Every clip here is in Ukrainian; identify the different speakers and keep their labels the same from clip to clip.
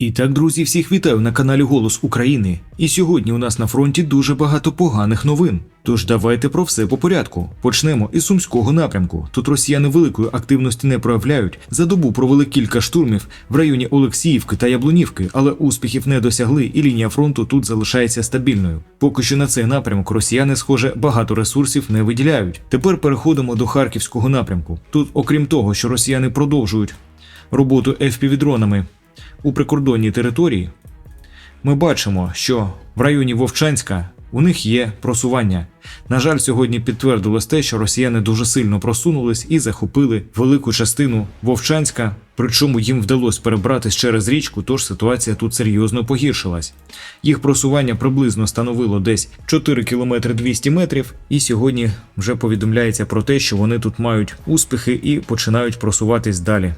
Speaker 1: І так, друзі, всіх вітаю на каналі Голос України. І сьогодні у нас на фронті дуже багато поганих новин. Тож давайте про все по порядку. Почнемо із сумського напрямку. Тут росіяни великої активності не проявляють. За добу провели кілька штурмів в районі Олексіївки та Яблунівки, але успіхів не досягли, і лінія фронту тут залишається стабільною. Поки що на цей напрямок росіяни, схоже, багато ресурсів не виділяють. Тепер переходимо до харківського напрямку. Тут, окрім того, що росіяни продовжують роботу FPV-дронами у прикордонній території, ми бачимо, що в районі Вовчанська у них є просування. На жаль, сьогодні підтвердилось те, що росіяни дуже сильно просунулись і захопили велику частину Вовчанська, причому їм вдалося перебратись через річку, тож ситуація тут серйозно погіршилась. Їх просування приблизно становило десь 4 км 200 метрів, і сьогодні вже повідомляється про те, що вони тут мають успіхи і починають просуватись далі.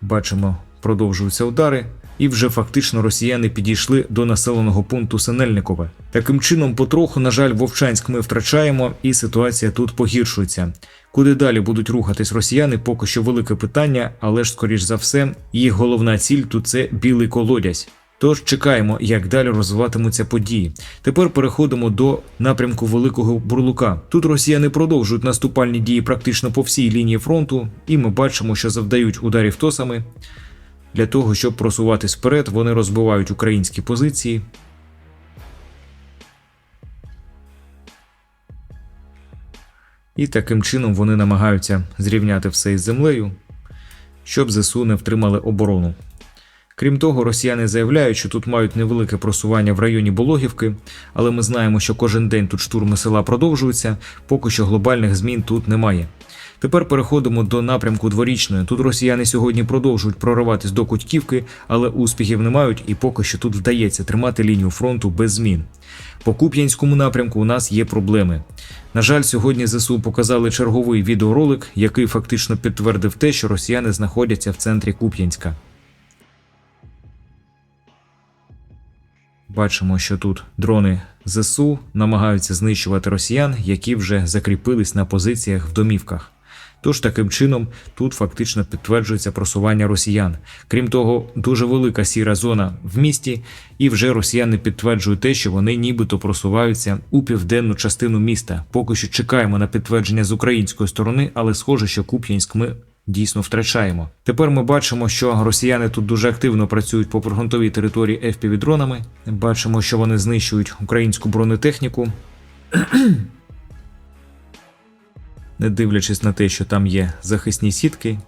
Speaker 1: Бачимо, продовжуються удари, і вже фактично росіяни підійшли до населеного пункту Синельникове. Таким чином, потроху, на жаль, Вовчанськ ми втрачаємо, і ситуація тут погіршується. Куди далі будуть рухатись росіяни, поки що велике питання, але ж, скоріш за все, їх головна ціль тут це білий колодязь. Тож чекаємо, як далі розвиватимуться події. Тепер переходимо до напрямку Великого Бурлука. Тут росіяни продовжують наступальні дії практично по всій лінії фронту, і ми бачимо, що завдають ударів тосами. Для того, щоб просуватись вперед, вони розбивають українські позиції. І таким чином вони намагаються зрівняти все із землею, щоб ЗСУ не втримали оборону. Крім того, росіяни заявляють, що тут мають невелике просування в районі Бологівки, але ми знаємо, що кожен день тут штурми села продовжуються, поки що глобальних змін тут немає. Тепер переходимо до напрямку дворічної. Тут росіяни сьогодні продовжують прориватись до Кутьківки, але успіхів не мають, і поки що тут вдається тримати лінію фронту без змін. По Куп'янському напрямку у нас є проблеми. На жаль, сьогодні ЗСУ показали черговий відеоролик, який фактично підтвердив те, що росіяни знаходяться в центрі Куп'янська. Бачимо, що тут дрони ЗСУ намагаються знищувати росіян, які вже закріпились на позиціях в домівках. Тож таким чином тут фактично підтверджується просування росіян. Крім того, дуже велика сіра зона в місті, і вже росіяни підтверджують те, що вони нібито просуваються у південну частину міста. Поки що чекаємо на підтвердження з української сторони, але схоже, що Куп'янськ ми дійсно втрачаємо. Тепер ми бачимо, що росіяни тут дуже активно працюють по пригонтовій території FPV-дронами. Бачимо, що вони знищують українську бронетехніку. Не дивлячись на те, що там є захисні сітки,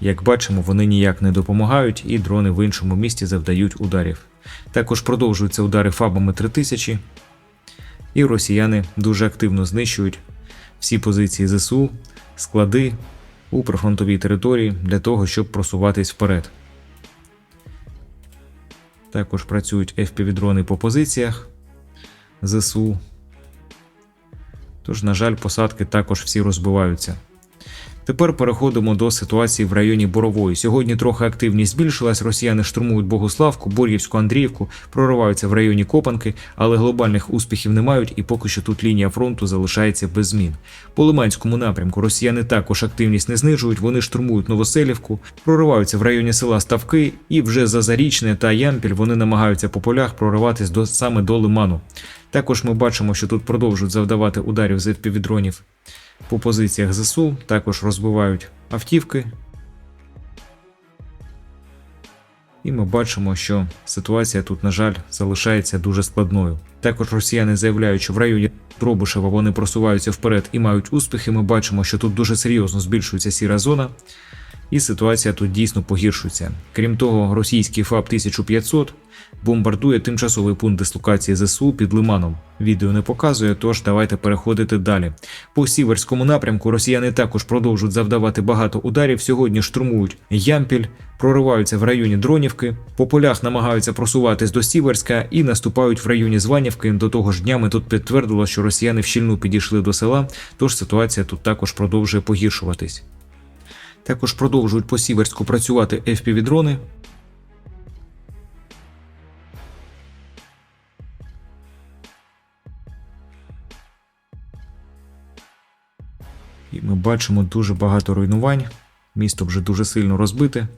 Speaker 1: як бачимо, вони ніяк не допомагають, і дрони в іншому місті завдають ударів. Також продовжуються удари фабами 3000, і росіяни дуже активно знищують всі позиції ЗСУ, склади у прифронтовій території для того, щоб просуватись вперед. Також працюють FPV-дрони по позиціях ЗСУ. Тож, на жаль, посадки також всі розбиваються. Тепер переходимо до ситуації в районі Борової. Сьогодні трохи активність збільшилась. Росіяни штурмують Богославку, Бор'ївську, Андріївку, прориваються в районі Копанки, але глобальних успіхів не мають, і поки що тут лінія фронту залишається без змін. По Лиманському напрямку росіяни також активність не знижують. Вони штурмують Новоселівку, прориваються в районі села Ставки, і вже за Зарічне та Ямпіль вони намагаються по полях прориватись до саме до Лиману. Також ми бачимо, що тут продовжують завдавати ударів з FPV-дронів по позиціях ЗСУ, також розбивають автівки. І ми бачимо, що ситуація тут, на жаль, залишається дуже складною. Також росіяни заявляють, що в районі Дробушева вони просуваються вперед і мають успіхи. Ми бачимо, що тут дуже серйозно збільшується сіра зона, і ситуація тут дійсно погіршується. Крім того, російський ФАБ 1500 бомбардує тимчасовий пункт дислокації ЗСУ під Лиманом. Відео не показує, тож давайте переходити далі. По сіверському напрямку росіяни також продовжують завдавати багато ударів. Сьогодні штурмують Ямпіль, прориваються в районі Дронівки, по полях намагаються просуватись до Сіверська і наступають в районі Званівки. До того ж днями тут підтвердило, що росіяни вщільну підійшли до села, тож ситуація тут також продовжує погіршуватись. Також продовжують по Сіверську працювати FPV-дрони. І ми бачимо дуже багато руйнувань. Місто вже дуже сильно розбите.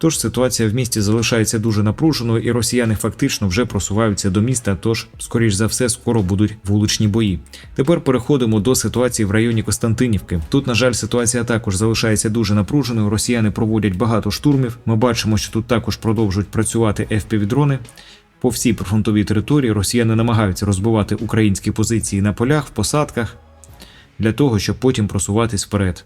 Speaker 1: Тож ситуація в місті залишається дуже напруженою, і росіяни фактично вже просуваються до міста. Тож, скоріш за все, скоро будуть вуличні бої. Тепер переходимо до ситуації в районі Костянтинівки. Тут, на жаль, ситуація також залишається дуже напруженою. Росіяни проводять багато штурмів. Ми бачимо, що тут також продовжують працювати fpv дрони по всій прифронтовій території росіяни намагаються розбивати українські позиції на полях, в посадках для того, щоб потім просуватись вперед.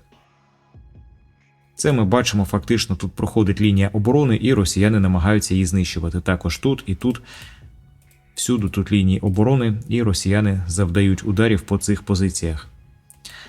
Speaker 1: Це ми бачимо, фактично тут проходить лінія оборони, і росіяни намагаються її знищувати. Також тут і тут. Всюди тут лінії оборони, і росіяни завдають ударів по цих позиціях.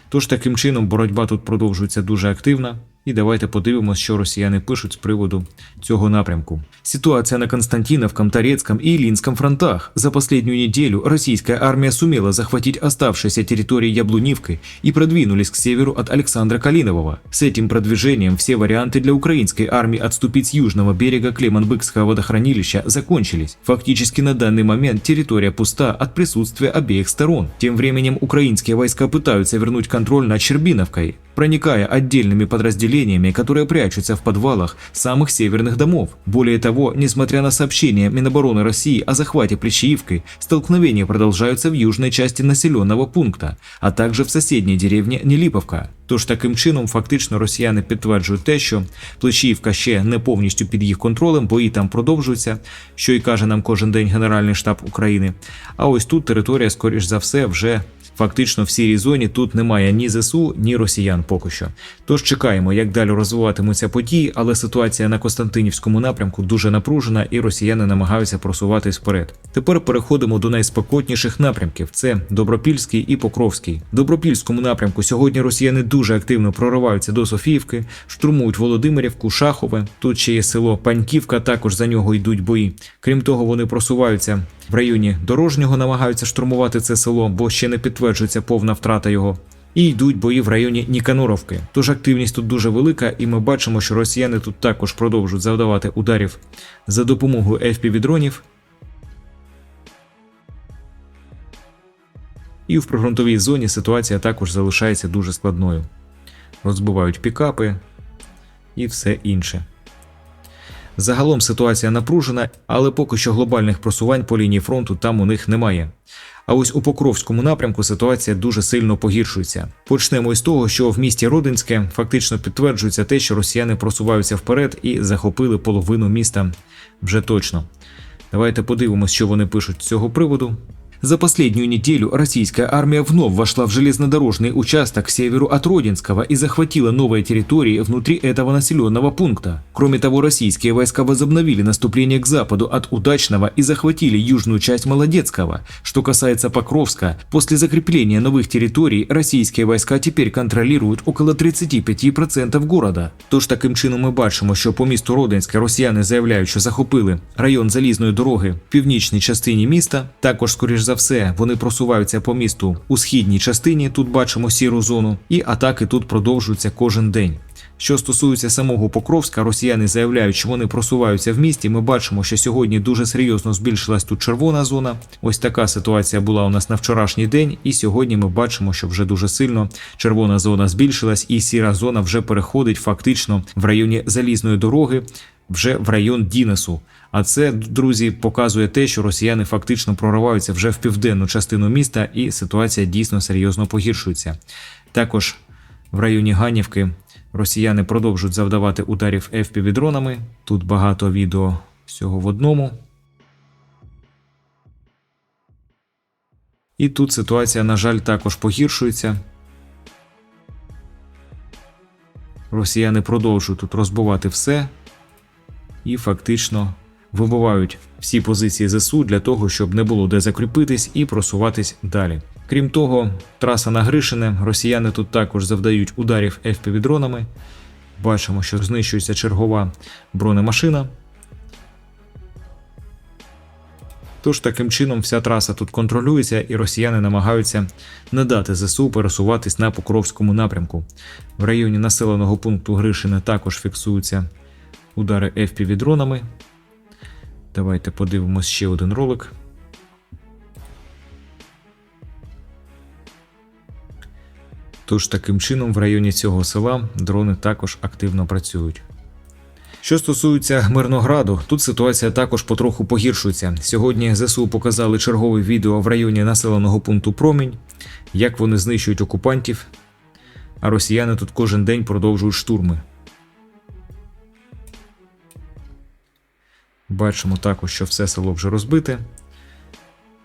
Speaker 1: Тож таким чином боротьба тут продовжується дуже активна. І давайте подивимося, що росіяни пишуть з приводу цього напрямку. Ситуация на Константиновском, Торецком и Илинском фронтах. За последнюю неделю российская армия сумела захватить оставшиеся территории Яблунивкой и продвинулись к северу от Александра Калинового. С этим продвижением все варианты для украинской армии отступить с южного берега Клеманбыкского водохранилища закончились. Фактически на данный момент территория пуста от присутствия обеих сторон. Тем временем украинские войска пытаются вернуть контроль над Щербиновкой, проникая отдельными подразделениями, которые прячутся в подвалах самых северных домов. Более того, несмотря на сообщения Минобороны России о захвате Плечеивкой, столкновения продолжаются в южной части населенного пункта, а также в соседней деревне Неліповка. Тож таким чином, фактично, росіяни підтверджують те, що Плечіївка ще не повністю під їх контролем, бої там продовжуються, що і каже нам кожен день Генеральний штаб України. А ось тут територія, скоріш за все, вже Фактично в сірій зоні тут немає ні ЗСУ, ні росіян поки що. Тож чекаємо, як далі розвиватимуться події, але ситуація на Костянтинівському напрямку дуже напружена, і росіяни намагаються просуватись вперед. Тепер переходимо до найспокотніших напрямків: це Добропільський і Покровський. В Добропільському напрямку сьогодні росіяни дуже активно прориваються до Софіївки, штурмують Володимирівку, Шахове. Тут ще є село Паньківка, також за нього йдуть бої. Крім того, вони просуваються в районі дорожнього, намагаються штурмувати це село, бо ще не підтверджується повна втрата його. І йдуть бої в районі Ніканоровки. Тож активність тут дуже велика, і ми бачимо, що росіяни тут також продовжують завдавати ударів за допомогою FPV-дронів. І в прифронтовій зоні ситуація також залишається дуже складною. Розбивають пікапи і все інше. Загалом ситуація напружена, але поки що глобальних просувань по лінії фронту там у них немає. А ось у Покровському напрямку ситуація дуже сильно погіршується. Почнемо із того, що в місті Родинське фактично підтверджується те, що росіяни просуваються вперед і захопили половину міста вже точно. Давайте подивимось, що вони пишуть з цього приводу. За последнюю неделю российская армия вновь вошла в железнодорожный участок к северу от Родинского и захватила новые территории внутри этого населенного пункта. Кроме того, российские войска возобновили наступление к западу от Удачного и захватили южную часть Молодецкого. Что касается Покровска, после закрепления новых территорий российские войска теперь контролируют около 35% города. Тож таким чином ми бачимо, що по місту Родинське росіяни заявляють, що захопили район залізної дороги в північній частині міста. Також, скоріш за все, вони просуваються по місту у східній частині. Тут бачимо сіру зону, і атаки тут продовжуються кожен день. Що стосується самого Покровська, росіяни заявляють, що вони просуваються в місті. Ми бачимо, що сьогодні дуже серйозно збільшилась тут червона зона. Ось така ситуація була у нас на вчорашній день, і сьогодні ми бачимо, що вже дуже сильно червона зона збільшилась, і сіра зона вже переходить фактично в районі залізної дороги, вже в район Дінесу. А це, друзі, показує те, що росіяни фактично прориваються вже в південну частину міста, і ситуація дійсно серйозно погіршується. Також в районі Ганівки росіяни продовжують завдавати ударів FPV-дронами. Тут багато відео всього в одному. І тут ситуація, на жаль, також погіршується. Росіяни продовжують тут розбивати все і фактично вибивають всі позиції ЗСУ для того, щоб не було де закріпитись і просуватись далі. Крім того, траса на Гришине, росіяни тут також завдають ударів FPV-дронами. Бачимо, що знищується чергова бронемашина. Тож таким чином вся траса тут контролюється, і росіяни намагаються не дати ЗСУ пересуватись на Покровському напрямку. В районі населеного пункту Гришине також фіксуються удари FPV-дронами. Давайте подивимось ще один ролик. Тож таким чином в районі цього села дрони також активно працюють. Що стосується Мирнограду, тут ситуація також потроху погіршується. Сьогодні ЗСУ показали чергове відео в районі населеного пункту Промінь, як вони знищують окупантів, а росіяни тут кожен день продовжують штурми. Бачимо також, що все село вже розбите,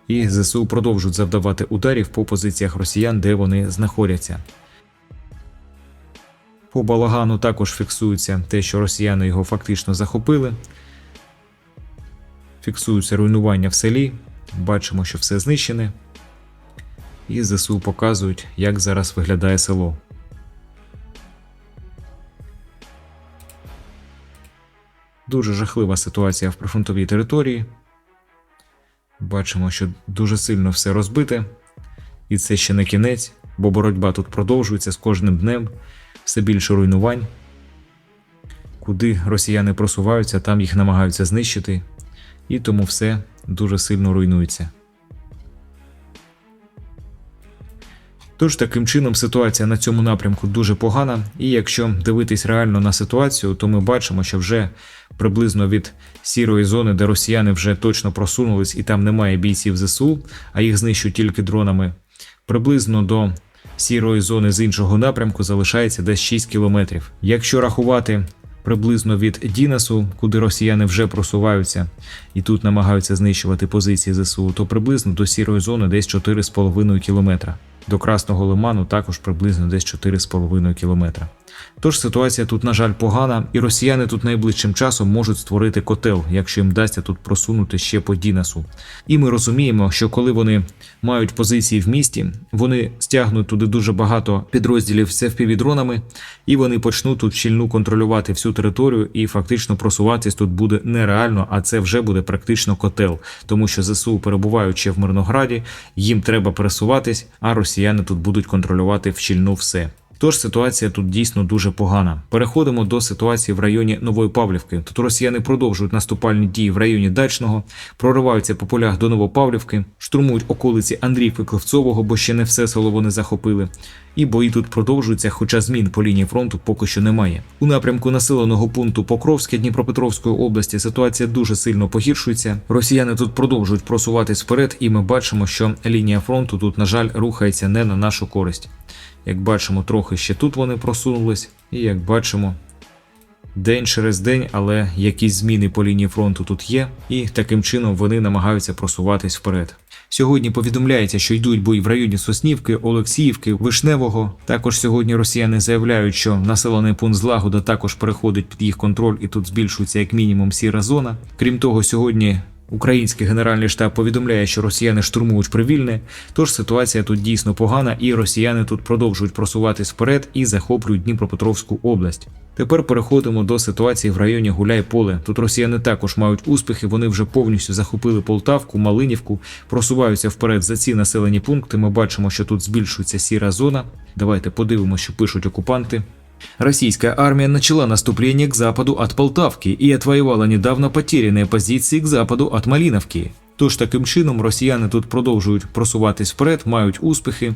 Speaker 1: і ЗСУ продовжують завдавати ударів по позиціях росіян, де вони знаходяться. По балагану також фіксується те, що росіяни його фактично захопили. Фіксуються руйнування в селі. Бачимо, що все знищене. І ЗСУ показують, як зараз виглядає село. Дуже жахлива ситуація в прифронтовій території. Бачимо, що дуже сильно все розбите. І це ще не кінець, бо боротьба тут продовжується з кожним днем все більше руйнувань. Куди росіяни просуваються, там їх намагаються знищити, і тому все дуже сильно руйнується. Тож таким чином ситуація на цьому напрямку дуже погана, і якщо дивитись реально на ситуацію, то ми бачимо, що вже приблизно від сірої зони, де росіяни вже точно просунулись і там немає бійців ЗСУ, а їх знищують тільки дронами, приблизно до сірої зони з іншого напрямку залишається десь 6 кілометрів. Якщо рахувати приблизно від Дінасу, куди росіяни вже просуваються і тут намагаються знищувати позиції ЗСУ, то приблизно до сірої зони десь 4,5 кілометра. До Красного Лиману також приблизно десь 4,5 кілометра. Тож ситуація тут, на жаль, погана, і росіяни тут найближчим часом можуть створити котел, якщо їм вдасться тут просунути ще по Дінасу. І ми розуміємо, що коли вони мають позиції в місті, вони стягнуть туди дуже багато підрозділів з FPV-дронами, і вони почнуть тут щільну контролювати всю територію, і фактично просуватись тут буде нереально, а це вже буде практично котел, тому що ЗСУ перебувають ще в Мирнограді, їм треба пересуватись, а росіяни тут будуть контролювати в щільну все. Тож ситуація тут дійсно дуже погана. Переходимо до ситуації в районі Нової Павлівки. Тут росіяни продовжують наступальні дії в районі Дачного, прориваються по полях до Новопавлівки, штурмують околиці Андріївки Клевцового, бо ще не все село вони захопили. І бої тут продовжуються, хоча змін по лінії фронту поки що немає. У напрямку населеного пункту Покровське Дніпропетровської області ситуація дуже сильно погіршується. Росіяни тут продовжують просуватись вперед, і ми бачимо, що лінія фронту тут, на жаль, рухається не на нашу користь. Як бачимо, трохи ще тут вони просунулись, і як бачимо, день через день, але якісь зміни по лінії фронту тут є, і таким чином вони намагаються просуватись вперед. Сьогодні повідомляється, що йдуть бої в районі Соснівки, Олексіївки, Вишневого. Також сьогодні росіяни заявляють, що населений пункт Злагода також переходить під їх контроль, і тут збільшується як мінімум сіра зона. Крім того, сьогодні Український генеральний штаб повідомляє, що росіяни штурмують привільне, тож ситуація тут дійсно погана, і росіяни тут продовжують просуватись вперед і захоплюють Дніпропетровську область. Тепер переходимо до ситуації в районі Гуляй-Поле. Тут росіяни також мають успіхи. Вони вже повністю захопили Полтавку, Малинівку, просуваються вперед за ці населені пункти. Ми бачимо, що тут збільшується сіра зона. Давайте подивимося, що пишуть окупанти. Российская армия начала наступление к западу от Полтавки и отвоевала недавно потерянные позиции к западу от Малиновки. Тож таким чином росіяни тут продовжують просуватись вперед, мають успіхи.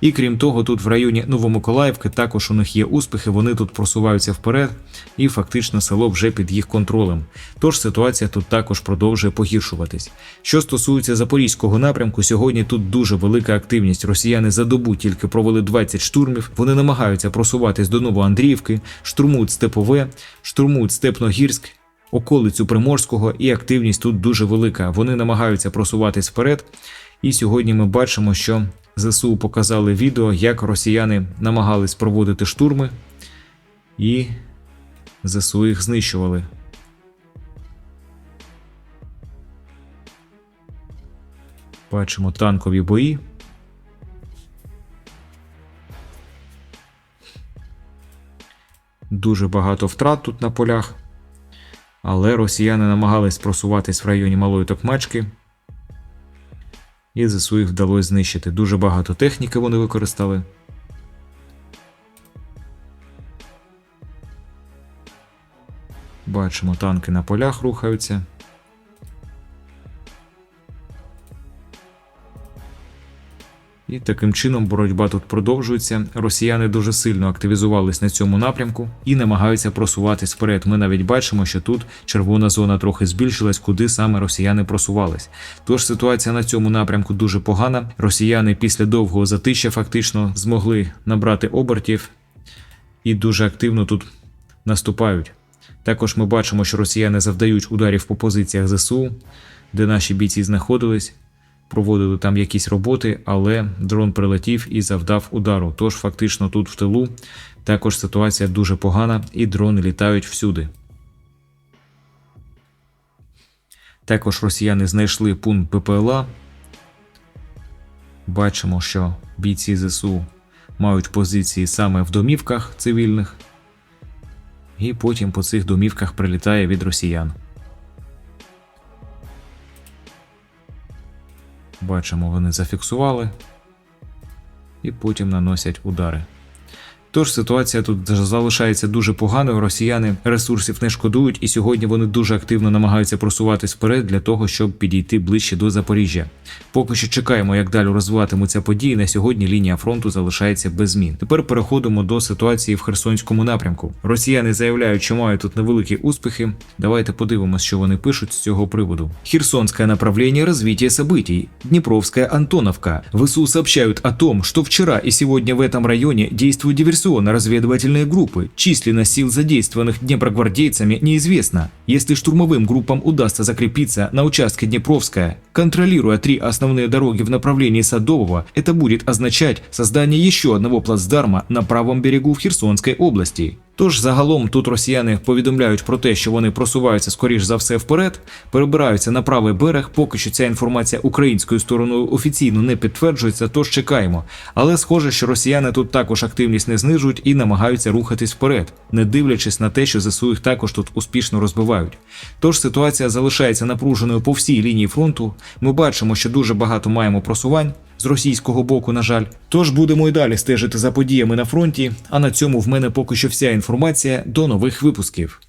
Speaker 1: І крім того, тут в районі Новомиколаївки також у них є успіхи, вони тут просуваються вперед, і фактично село вже під їх контролем. Тож ситуація тут також продовжує погіршуватись. Що стосується запорізького напрямку, сьогодні тут дуже велика активність. Росіяни за добу тільки провели 20 штурмів. Вони намагаються просуватись до Новоандріївки, штурмують Степове, штурмують Степногірськ околицю Приморського, і активність тут дуже велика. Вони намагаються просуватись вперед. І сьогодні ми бачимо, що ЗСУ показали відео, як росіяни намагались проводити штурми, і ЗСУ їх знищували. Бачимо танкові бої. Дуже багато втрат тут на полях. Але росіяни намагались просуватись в районі Малої Токмачки, і ЗСУ їх вдалося знищити. Дуже багато техніки вони використали. Бачимо, танки на полях рухаються. І таким чином боротьба тут продовжується. Росіяни дуже сильно активізувались на цьому напрямку і намагаються просуватись вперед. Ми навіть бачимо, що тут червона зона трохи збільшилась, куди саме росіяни просувались. Тож ситуація на цьому напрямку дуже погана. Росіяни після довгого затища фактично змогли набрати обертів і дуже активно тут наступають. Також ми бачимо, що росіяни завдають ударів по позиціях ЗСУ, де наші бійці знаходились, проводили там якісь роботи, але дрон прилетів і завдав удару. Тож фактично тут в тилу також ситуація дуже погана, і дрони літають всюди. Також росіяни знайшли пункт ППЛА. Бачимо, що бійці ЗСУ мають позиції саме в домівках цивільних, і потім по цих домівках прилітає від росіян. Бачимо, вони зафіксували і потім наносять удари. Тож ситуація тут залишається дуже поганою. Росіяни ресурсів не шкодують, і сьогодні вони дуже активно намагаються просуватись вперед для того, щоб підійти ближче до Запоріжжя. Поки що чекаємо, як далі розвиватимуться події. На сьогодні лінія фронту залишається без змін. Тепер переходимо до ситуації в Херсонському напрямку. Росіяни заявляють, що мають тут невеликі успіхи. Давайте подивимось, що вони пишуть з цього приводу. Херсонское направление развития событий. Днепровская Антоновка. ВСУ сообщают о том, что вчера и сегодня в этом районе действуют диверсионно-разведывательные группы. Численность сил, задействованных днепрогвардейцами, неизвестна. Если штурмовым группам удастся закрепиться на участке Днепровская, контролируя три основные дороги в направлении Садового, это будет означать создание еще одного плацдарма на правом берегу в Херсонской области. Тож загалом тут росіяни повідомляють про те, що вони просуваються скоріш за все вперед, перебираються на правий берег. Поки що ця інформація українською стороною офіційно не підтверджується, тож чекаємо. Але схоже, що росіяни тут також активність не знижують і намагаються рухатись вперед, не дивлячись на те, що ЗСУ їх також тут успішно розбивають. Тож ситуація залишається напруженою по всій лінії фронту. Ми бачимо, що дуже багато маємо просувань. З російського боку, на жаль, тож будемо й далі стежити за подіями на фронті. А на цьому в мене поки що вся інформація до нових випусків.